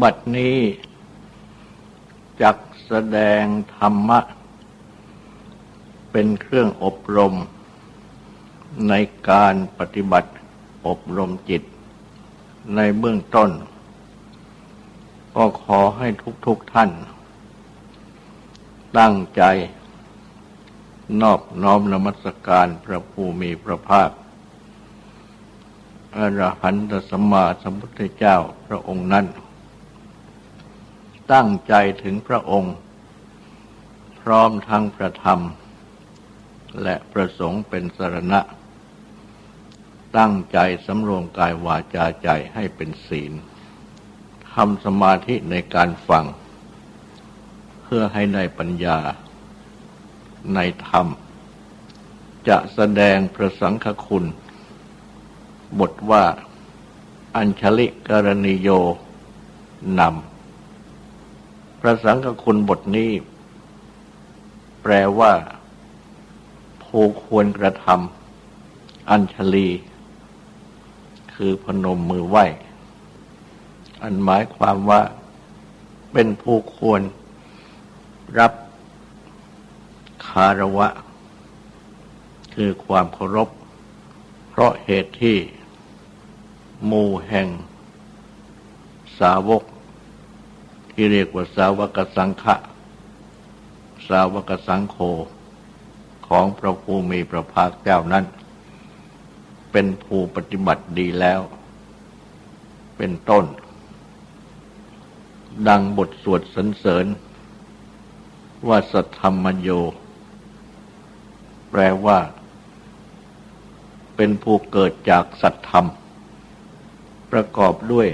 บัดนี้จักแสดงธรรมะ เป็นเครื่องอบรม ในการปฏิบัติอบรมจิต ในเบื้องต้น ก็ขอให้ทุกๆทท่าน ตั้งใจ นอบน้อมนมัสการพระภูมิพระภาคอรหันตสัมมาสัมพุทธเจ้าพระองค์นั้น ตั้งใจถึงพระองค์ พร้อมทั้งพระธรรม และประสงค์เป็นสรณะ ตั้งใจสำรวมกายวาจาใจให้เป็นศีลทำสมาธิในการฟัง เพื่อให้ได้ปัญญาในธรรม จะแสดงพระสังฆคุณ บทว่าอัญชลิกรณิโยนำ พระสังฆคุณบทนี้ แปลว่า ผู้ควรกระทำอัญชลี คือพนมมือไหวอันหมายความว่าเป็นผู้ควรรับคารวะ คือความเคารพ เพราะเหตุที่หมู่แห่งสาวก ที่เรียกว่าสาวกสังฆะสาวกสังโฆของพระภูมิพระภาคเจ้านั้น เป็นผู้ปฏิบัติดีแล้ว เป็นต้น ดังบทสวดสรรเสริญ ว่าสัทธรรมโย แปลว่า เป็นผู้เกิดจากสัตธรรม ประกอบด้วย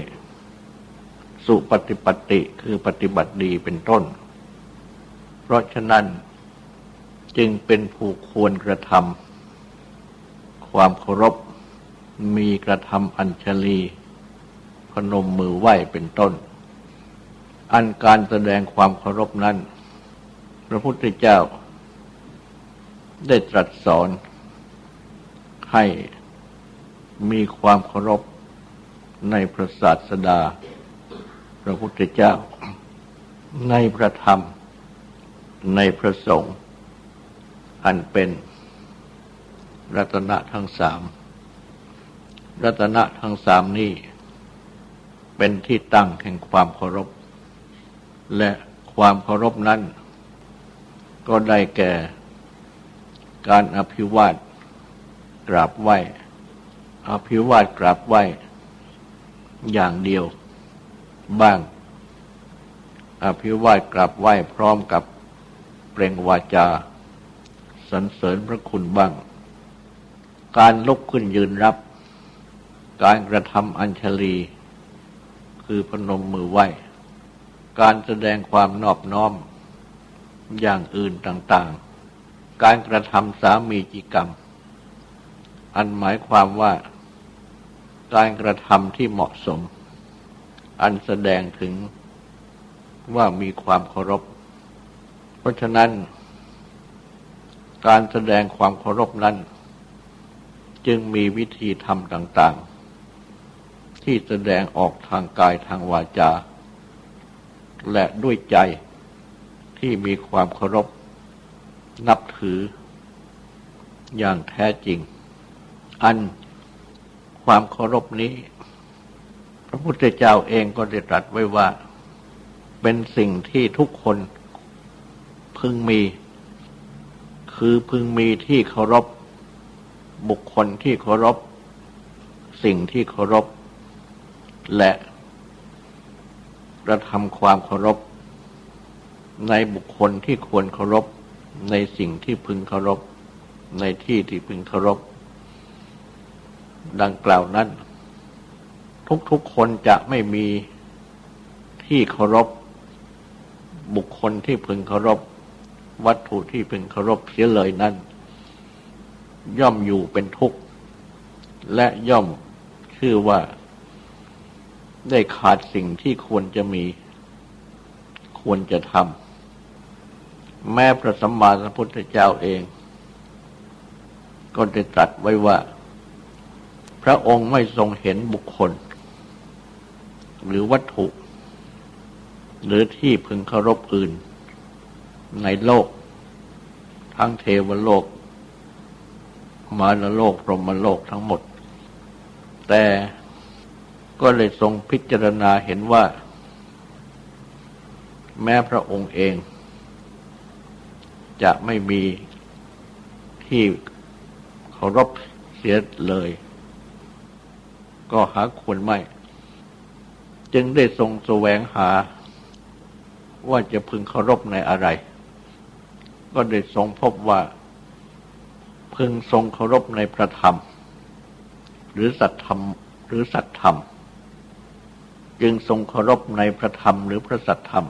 สุปฏิปติคือปฏิบัติดีเป็นต้น เพราะฉะนั้นจึงเป็นผู้ควรกระทำความเคารพมีกระทำอัญชลี พนมมือไหว้เป็นต้น อันการแสดงความเคารพนั้น พระพุทธเจ้า ได้ตรัสสอน ให้มีความเคารพในพระศาสดา พระพุทธเจ้า ในพระธรรม ในพระสงฆ์อันเป็นรัตนะทั้งสาม รัตนะทั้งสามนี้ เป็นที่ตั้งแห่งความเคารพ และความเคารพนั้น ก็ได้แก่การอภิวาทกราบไหว้ อภิวาทกราบไหว้ อย่างเดียว บ้าง อภิวาทกราบไหว้พร้อมกับเปล่งวาจาสรรเสริญพระคุณบ้าง การลุกขึ้นยืนรับ การกระทำอัญชลี คือพนมมือไหว้ การแสดงความนอบน้อมอย่างอื่นต่างๆ การกระทำสามีจิกรรม อันหมายความว่า การกระทำที่เหมาะสม อันแสดงถึงว่ามีความเคารพ เพราะฉะนั้น การแสดงความเคารพนั้น จึงมีวิธีทำต่าง ๆ ที่แสดงออกทางกายทางวาจา และด้วยใจที่มีความเคารพ นับถือ อย่างแท้จริง อันความเคารพนี้ ระพุทธเจ้าเองก็ได้ตรัสไว้ว่าเป็นสิ่งที่ทุกคนพึงมี คือพึงมีที่เคารพบุคคลที่เคารพ สิ่งที่เคารพ และกระทำความเคารพ ในบุคคลที่ควรเคารพ ในสิ่งที่พึงเคารพ ในที่ที่พึงเคารพ ดังกล่าวนั้น ทุกๆคนจะไม่มีที่เคารพ บุคคลที่พึงเคารพ วัตถุที่พึงเคารพเสียเลยนั้นย่อมอยู่เป็นทุกข์ และย่อมชื่อว่า ได้ขาดสิ่งที่ควรจะมี ควรจะทำแม้พระสัมมาสัมพุทธเจ้าเอง ก็ได้ตรัสไว้ว่า พระองค์ไม่ทรงเห็นบุคคล หรือวัตถุ หรือที่พึงเคารพอื่น ในโลก ทั้งเทวโลก มารโลก พรหมโลกทั้งหมด แต่ก็เลยทรงพิจารณาเห็นว่า แม้พระองค์เอง จะไม่มีที่เคารพเสียเลย ก็หาควรไม่ จึงได้ทรงแสวงหา ว่าจะพึงเคารพในอะไร ก็ได้ทรงพบว่า พึงทรงเคารพในพระธรรม หรือสัตธรรมหรือสัตธรรม จึงทรงเคารพในพระธรรมหรือพระสัตธรรม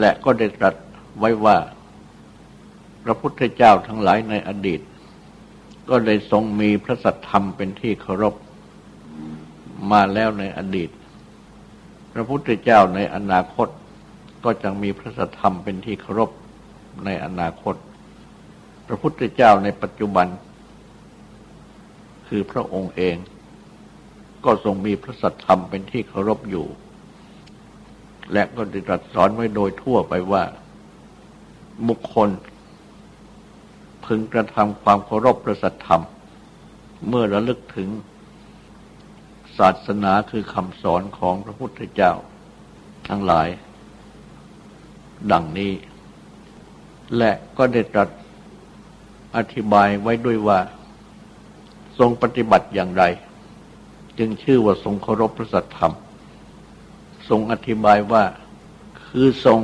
และก็ได้ตรัสไว้ว่า พระพุทธเจ้าทั้งหลายในอดีต ก็ได้ทรงมีพระสัทธรรมเป็นที่เคารพมาแล้วในอดีต ระพุทธเจ้าในอนาคตก็จะมีพระสัทธรรมเป็นที่เคารพในอนาคต พระพุทธเจ้าในปัจจุบัน คือพระองค์เอง ก็ทรงมีพระสัทธรรมเป็นที่เคารพอยู่ และก็ได้ตรัสสอนไว้โดยทั่วไปว่า บุคคล พึงกระทำความเคารพประสัทธรรม เมื่อระลึกถึง ศาสนาคือคำสอนของพระพุทธเจ้า ทั้งหลาย ดังนี้ และก็ได้ตรัสอธิบายไว้ด้วยว่า ทรงปฏิบัติอย่างไร จึงชื่อว่าทรงเคารพพระสัทธรรม ทรงอธิบายว่าคือทรง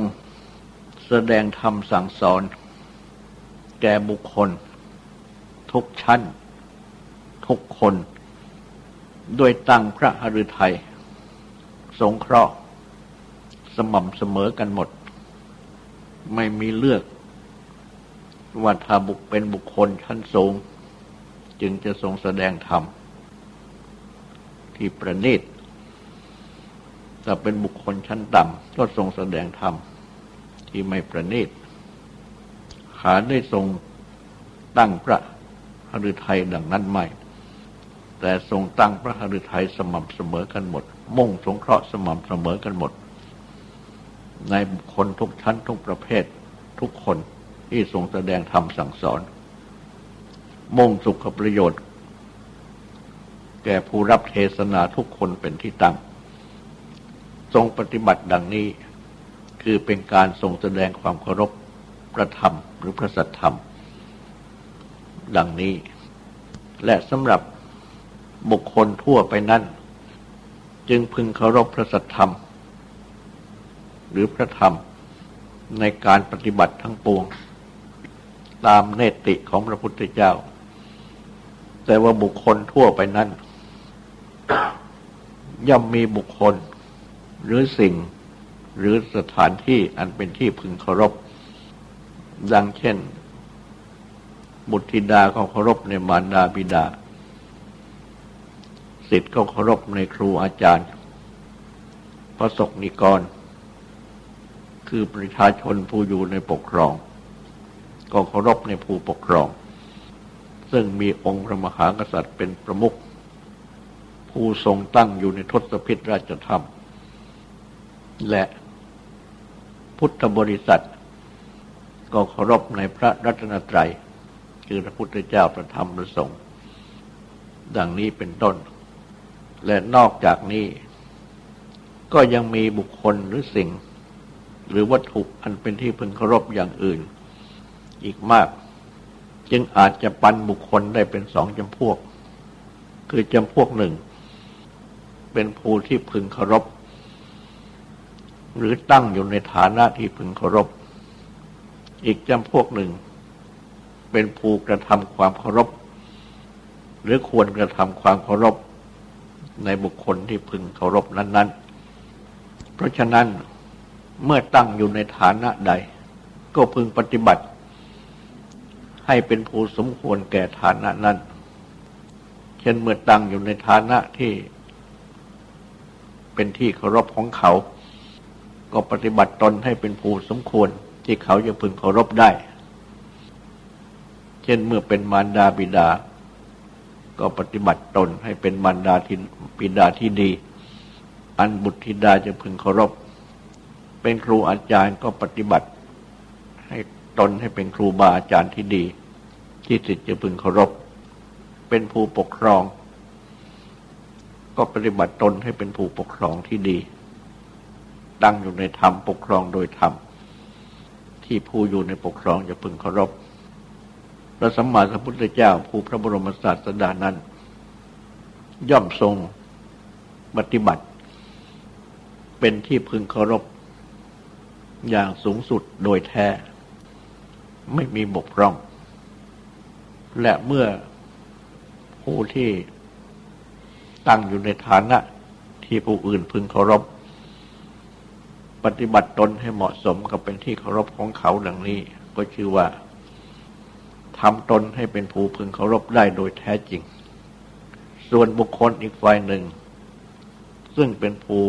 แสดงธรรมสั่งสอน แก่บุคคล ทุกชั้น ทุกคน โดยตั้งพระหฤทัยสงเคราะห์ สม่ำเสมอกันหมด ไม่มีเลือก ว่าถ้าบุคเป็นบุคคลชั้นสูง จึงจะทรงแสดงธรรม ที่ประณีตถ้าเป็นบุคคลชั้นต่ำก็ทรงแสดงธรรม ที่ไม่ประณีตหาได้ทรงตั้งพระหฤทัยดังนั้นไม่ แต่ทรงตั้งพระหฤทัยสม่ำเสมอกันหมด มุ่งสงเคราะห์สม่ำเสมอกันหมด ในบุคคลทุกชั้นทุกประเภททุกคนที่ทรงแสดงธรรมสั่งสอน มุ่งสุขประโยชน์ แก่ผู้รับเทศนาทุกคนเป็นที่ตั้ง ทรงปฏิบัติดังนี้คือเป็นการทรงแสดงความเคารพพระธรรมหรือพระสัทธรรม ดังนี้ และสำหรับ บุคคลทั่วไปนั้น จึงพึงเคารพพระสัทธรรม หรือพระธรรมในการปฏิบัติทั้งปวง ตามเนติของพระพุทธเจ้า แต่ว่าบุคคลทั่วไปนั้น ย่อมมีบุคคล หรือสิ่งหรือสถานที่อันเป็นที่พึงเคารพ ดังเช่น บุตรธิดาเขาเคารพในมารดาบิดา สิทธิ์ก็เคารพในครูอาจารย์ พระศกนิกร คือประชาชนผู้อยู่ในปกครอง ก็เคารพในผู้ปกครอง ซึ่งมีองค์พระมหากษัตริย์เป็นประมุขผู้ทรงตั้งอยู่ในทศพิธราชธรรม และพุทธบริษัท ก็เคารพในพระรัตนตรัย คือพระพุทธเจ้าประธรรมประสงค์ ดังนี้เป็นต้น และนอกจากนี้ ก็ยังมีบุคคลหรือสิ่ง หรือวัตถุอันเป็นที่พึงเคารพอย่างอื่น อีกมาก จึงอาจจะปันบุคคลได้เป็นสองจำพวก คือจำพวกหนึ่ง เป็นผู้ที่พึงเคารพหรือตั้งอยู่ในฐานะที่พึงเคารพ อีกจำพวกหนึ่ง เป็นผู้กระทำความเคารพ หรือควรกระทำความเคารพ ในบุคคลที่พึงเคารพนั้น ๆ เพราะฉะนั้นเมื่อตั้งอยู่ในฐานะใด ก็พึงปฏิบัติ ให้เป็นผู้สมควรแก่ฐานะนั้น เช่นเมื่อตั้งอยู่ในฐานะที่ เป็นที่เคารพของเขา ก็ปฏิบัติตนให้เป็นผู้สมควรที่เขาจะพึงเคารพได้ เช่นเมื่อเป็นมารดาบิดา ก็ปฏิบัติตนให้เป็นมารดาที่บิดาที่ดี อันบุตรธิดาจะพึงเคารพ เป็นครูอาจารย์ก็ปฏิบัติ ให้ตนให้เป็นครูบาอาจารย์ที่ดี ที่สิทธิ์จะพึงเคารพ เป็นผู้ปกครอง ก็ปฏิบัติตนให้เป็นผู้ปกครองที่ดี ตั้งอยู่ในธรรมปกครองโดยธรรมที่ผู้อยู่ในปกครองจะพึงเคารพ พระสัมมาสัมพุทธเจ้า ผู้พระบรมศาสดานั้น ย่อมทรงปฏิบัติ เป็นที่พึงเคารพอย่างสูงสุดโดยแท้ ไม่มีบกพร่อง และเมื่อผู้ที่ตั้งอยู่ในฐานะที่ผู้อื่นพึงเคารพ ปฏิบัติตนให้เหมาะสมกับเป็นที่เคารพของเขาดังนี้ ก็ชื่อว่า ทำตนให้เป็นผู้พึงเคารพได้โดยแท้จริง ส่วนบุคคลอีกฝ่ายหนึ่ง ซึ่งเป็นผู้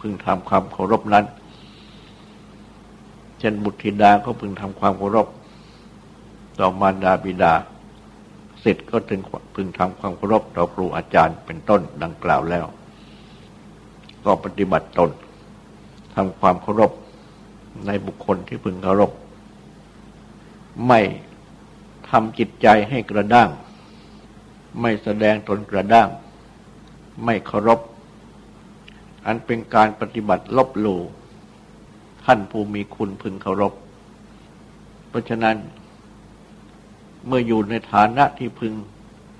พึงทำความเคารพนั้น เช่นบุตรธิดาก็พึงทำความเคารพ ต่อมารดาบิดาสิทธิ์ก็ถึงพึงทำความเคารพต่อครูอาจารย์เป็นต้นดังกล่าวแล้ว ก็ปฏิบัติตนทำความเคารพในบุคคลที่พึงเคารพ ไม่ ทำจิตใจให้กระด้าง ไม่แสดงตนกระด้าง ไม่เคารพ อันเป็นการปฏิบัติลบหลู่ท่านผู้มีคุณพึงเคารพ เพราะฉะนั้นเมื่ออยู่ในฐานะที่พึง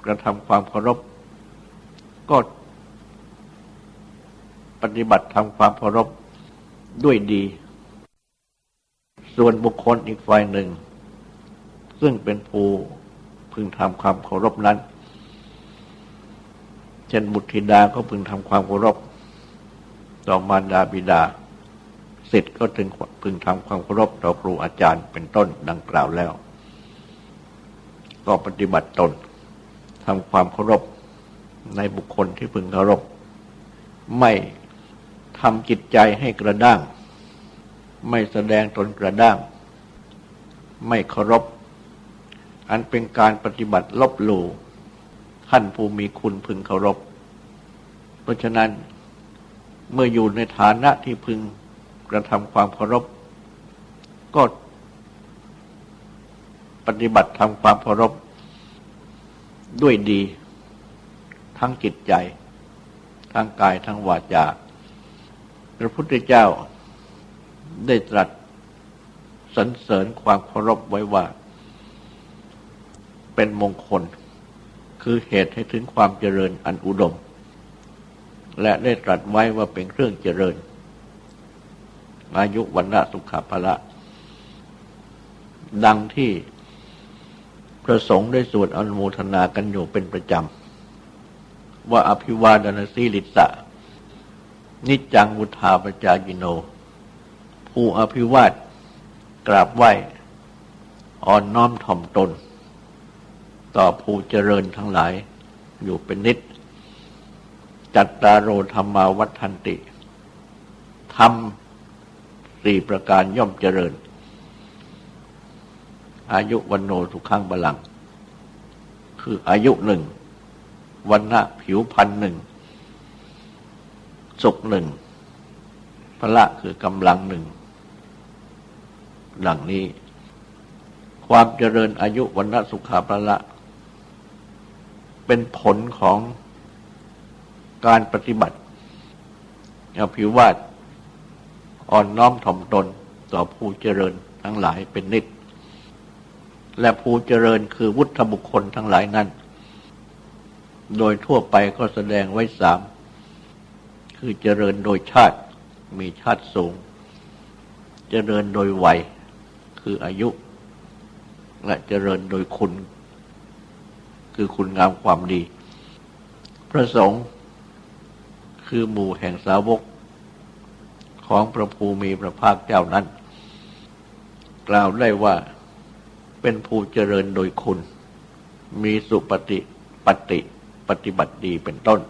กระทำความเคารพ ก็ปฏิบัติทำความเคารพด้วยดี ส่วนบุคคลอีกฝ่ายหนึ่ง ซึ่งเป็นผู้พึงทำความเคารพนั้น เช่นบุตรธิดาก็พึงทำความเคารพ ต่อมารดาบิดาสิทธิ์ก็ถึงพึงทำความเคารพต่อครูอาจารย์เป็นต้นดังกล่าวแล้ว ก็ปฏิบัติตนทำความเคารพในบุคคลที่พึงเคารพ ไม่ทำจิตใจให้กระด้าง ไม่แสดงตนกระด้าง ไม่เคารพ อันเป็นการปฏิบัติลบหลู่ท่านผู้มีคุณพึงเคารพ เพราะฉะนั้นเมื่ออยู่ในฐานะที่พึงกระทำความเคารพ ก็ปฏิบัติทำความเคารพด้วยดี ทั้งจิตใจ ทั้งกายทั้งวาจาพระพุทธเจ้าได้ตรัสสรรเสริญความเคารพไว้ว่า เป็นมงคล คือเหตุให้ถึงความเจริญอันอุดม และได้ตรัสไว้ว่าเป็นเครื่องเจริญ อายุวันละสุขภละ ดังที่พระสงฆ์ได้สวดอนุโมทนากันอยู่เป็นประจำ ว่าอภิวาดนาสีลิสะนิจังมุทาปจายิโน ผู้อภิวาทกราบไหว้อ่อนน้อมถ่อมตน ต่อผู้เจริญทั้งหลายอยู่เป็นนิด จัตตาโรธรรมาวัฏันติทำสี่ประการย่อมเจริญ อายุวันโนทุข้างบาลัง คืออายุหนึ่ง วันณะผิวพันหนึ่ง สุขหนึ่งพระคือกำลังหนึ่งดังนี้ ความเจริญอายุวันณะสุขาพละ เป็นผลของการปฏิบัติอภิวาทอ่อนน้อมถ่อมตนต่อผู้เจริญทั้งหลายเป็นนิด และผู้เจริญคือวุฒิบุคคลทั้งหลายนั้น โดยทั่วไปก็แสดงไว้สาม คือเจริญโดยชาติมีชาติสูง เจริญโดยวัยคืออายุ และเจริญโดยคุณ คือคุณงามความดี พระสงฆ์คือหมู่แห่งสาวกของพระภูมิพระภาคเจ้านั้น กล่าวได้ว่าเป็นผู้เจริญโดยคุณ มีสุปฏิปฏิปฏิบัติดีเป็นต้น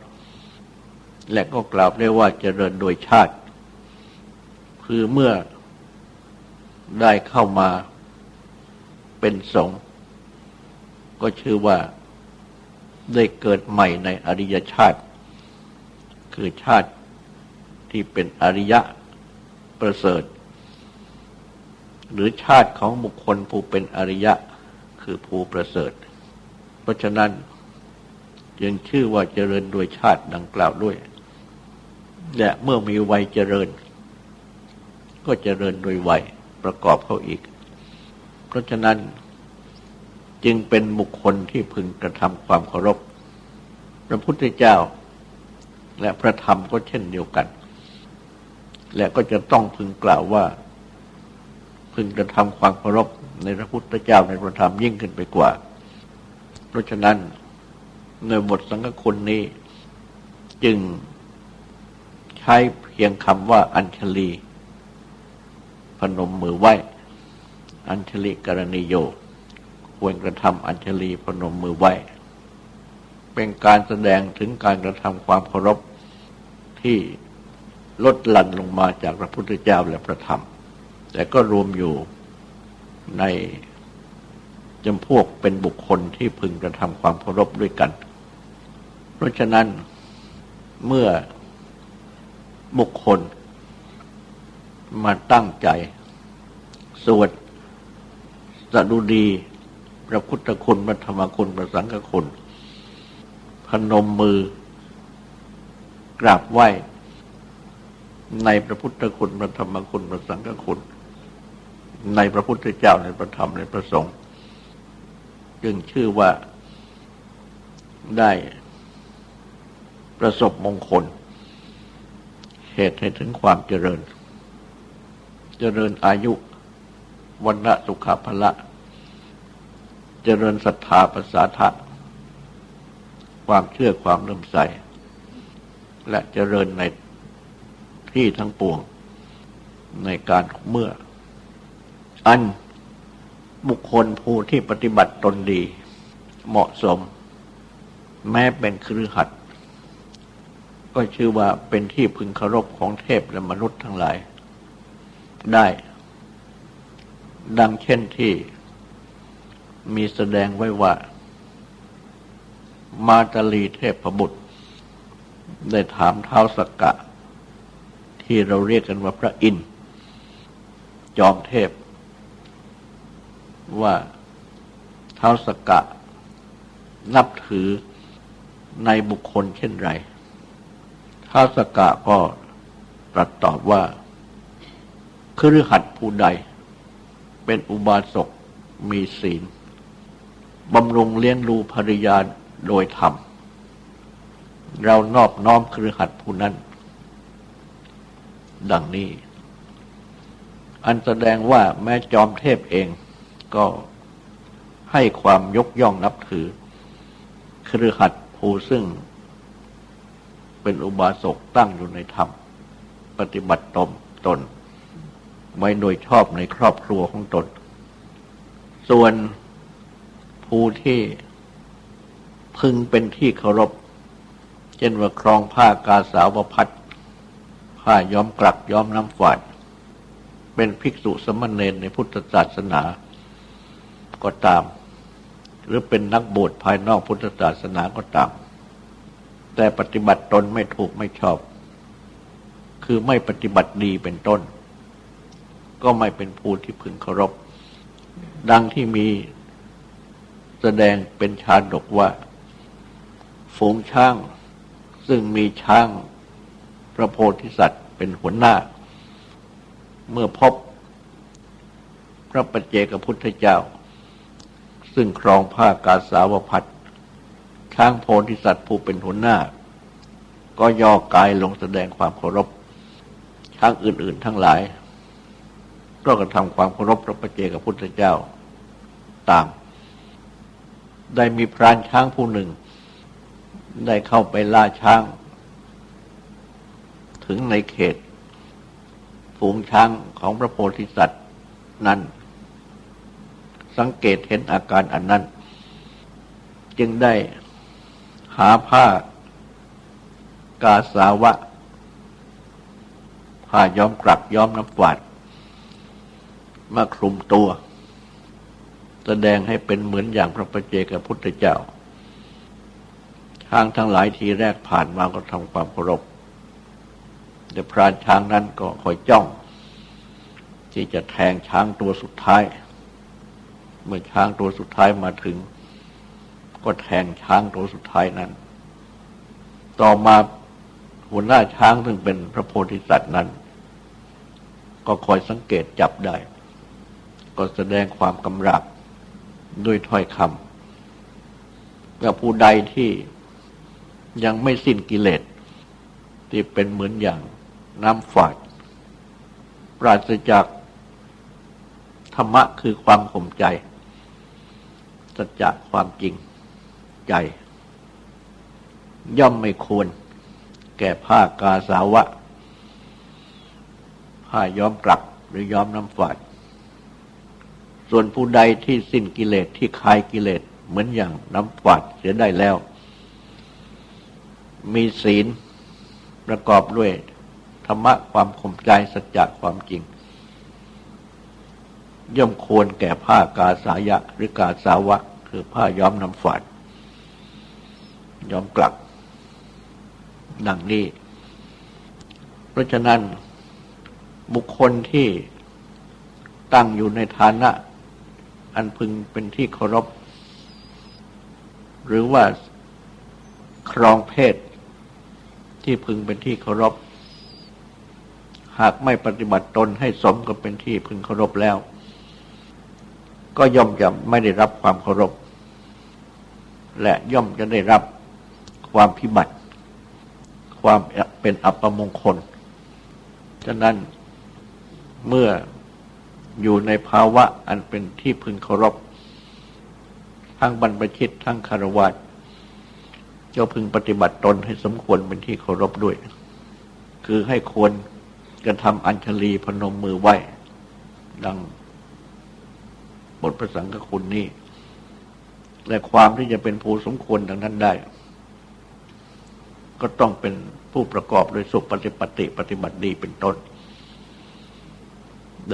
และก็กล่าวได้ว่าเจริญโดยชาติ คือเมื่อได้เข้ามาเป็นสงฆ์ก็ชื่อว่า ได้เกิดใหม่ในอริยชาติ คือชาติที่เป็นอริยะประเสริฐ หรือชาติของบุคคลผู้เป็นอริยะคือผู้ประเสริฐ เพราะฉะนั้นจึงชื่อว่าเจริญโดยชาติดังกล่าวด้วย และเมื่อมีวัยเจริญ ก็เจริญโดยวัยประกอบเข้าอีก เพราะฉะนั้น จึงเป็นบุคคลที่พึงกระทำความเคารพ พระพุทธเจ้า และพระธรรมก็เช่นเดียวกัน และก็จะต้องพึงกล่าวว่า พึงกระทำความเคารพในพระพุทธเจ้าในพระธรรมยิ่งขึ้นไปกว่า เพราะฉะนั้นในบทสังฆคุณนี้ จึงใช้เพียงคำว่าอัญชลี พนมมือไหว้ อัญชลีกรณีโย ควรกระทำอัญชลีพนมมือไหว้ เป็นการแสดงถึงการกระทำความเคารพที่ลดหลั่นลงมาจากพระพุทธเจ้าและพระธรรม แต่ก็รวมอยู่ในจำพวกเป็นบุคคลที่พึงกระทำความเคารพด้วยกัน เพราะฉะนั้นเมื่อบุคคลมาตั้งใจ สวดสดุดี พระพุทธคุณพระธรรมคุณพระสังฆคุณ พนมมือกราบไหว้ในพระพุทธคุณพระธรรมคุณพระสังฆคุณ ในพระพุทธเจ้าในพระธรรมในพระสงฆ์จึงชื่อว่าได้ประสบมงคล เหตุให้ถึงความเจริญ เจริญอายุวันละสุขภละ เจริญศรัทธาภาษาทะความเชื่อความเลื่มใส และเจริญในที่ทั้งปวงในการเมื่อ อันบุคคลผู้ที่ปฏิบัติตนดี เหมาะสม แม้เป็นครือขัดก็ชื่อว่าเป็นที่พึงเคารพของเทพและมนุษย์ทั้งหลาย ได้ ดังเช่นที่ มีแสดงไว้ว่า มาตาลีเทพบุตร ได้ถามเท้าสกกะ ที่เราเรียกกันว่าพระอินทร์จอมเทพ ว่าเท้าสกกะ นับถือในบุคคลเช่นไรเท้าสกกะก็ตรัสตอบว่าคือหัดผู้ใด เป็นอุบาสกมีศีล บำรุงเลี้ยงดูภริยาโดยธรรม เรานอบน้อมคือหัดผู้นั้น ดังนี้ อันแสดงว่าแม้จอมเทพเองก็ให้ความยกย่องนับถือ ครือขัดผู้ซึ่ง เป็นอุบาสกตั้งอยู่ในธรรม ปฏิบัติตนตน ไว้โดยชอบในครอบครัวของตน ส่วน ผู้ที่พึงเป็นที่เคารพ เช่นว่าครองผ้ากาสาวพัดผ้าย้อมกลักย้อมน้ำฝาด เป็นภิกษุสมณเณรในพุทธศาสนาก็ตาม หรือเป็นนักบวชภายนอกพุทธศาสนาก็ตาม แต่ปฏิบัติตนไม่ถูกไม่ชอบ คือไม่ปฏิบัติดีเป็นต้น ก็ไม่เป็นผู้ที่พึงเคารพ ดังที่มี สดงเป็นชาดกว่า ฝูงช้าง ซึ่งมีช้างพระโพธิสัตว์เป็นหัวหน้า เมื่อพบพระปัจเจกพุทธเจ้า ซึ่งครองผ้ากาสาวพัดช้างโพธิสัตว์ผู้เป็นหัวหน้า ก็ย่อกายลงแสดงความเคารพ ช้างอื่น ๆ ทั้งหลายก็กระทำความเคารพพระประเจกพุทธเจ้าตาม ได้มีพรานช้างผู้หนึ่ง ได้เข้าไปล่าช้าง ถึงในเขตฝูงช้างของพระโพธิสัตว์นั้น สังเกตเห็นอาการอันนั้น จึงได้หาผ้ากาสาวะ ผ้าย้อมกลับย้อมน้ำฝาดมาคลุมตัว แสดงให้เป็นเหมือนอย่างพระประเจกับพุทธเจ้าช้างทั้งหลายทีแรกผ่านมาก็ทำความเคารพแต่พรานช้างนั้นก็คอยจ้อง ที่จะแทงช้างตัวสุดท้าย เมื่อช้างตัวสุดท้ายมาถึง ก็แทงช้างตัวสุดท้ายนั้น ต่อมาหัวหน้าช้างซึ่งเป็นพระโพธิสัตว์นั้น ก็คอยสังเกตจับได้ ก็แสดงความกำราบ ด้วยถ้อยคำกับผู้ใดที่ยังไม่สิ้นกิเลส ที่เป็นเหมือนอย่างน้ำฝาด ปราศจากธรรมะคือความข่มใจ สัจจะความจริงใจ ย่อมไม่ควร แก่ผ้ากาสาวะ ผ้าย้อมกลับหรือย้อมน้ำฝาด ส่วนผู้ใดที่สิ้นกิเลสที่คลายกิเลสเหมือนอย่างน้ำฝาดเสียได้แล้ว มีศีลประกอบด้วยธรรมะความข่มใจสัจจะความจริง ย่อมควรแก่ผ้ากาสายะหรือกาสาวะ คือผ้าย้อมน้ำฝาดย้อมกลับดังนี้ เพราะฉะนั้นบุคคลที่ตั้งอยู่ในฐานะ อันพึงเป็นที่เคารพ หรือว่าครองเพศ ที่พึงเป็นที่เคารพ หากไม่ปฏิบัติตนให้สมกับเป็นที่พึงเคารพแล้ว ก็ย่อมจะไม่ได้รับความเคารพ และย่อมจะได้รับความพิบัติ ความเป็นอัปมงคล ฉะนั้นเมื่อ อยู่ในภาวะอันเป็นที่พึงเคารพ ทั้งบรรพชิตทั้งคารวะก็พึงปฏิบัติตนให้สมควรเป็นที่เคารพด้วย คือให้ควรกระทำอัญชลีพนมมือไหว้ ดังบทพระสังฆคุณนี้และความที่จะเป็นผู้สมควรดังนั้นได้ ก็ต้องเป็นผู้ประกอบโดยสุปฏิปติปฏิบัติดีเป็นต้น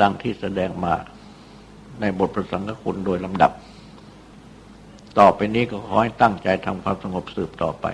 ดังที่แสดงมาในบทประสังคคุณโดยลำดับ ต่อไปนี้ก็ขอให้ตั้งใจทำความสงบสืบต่อไป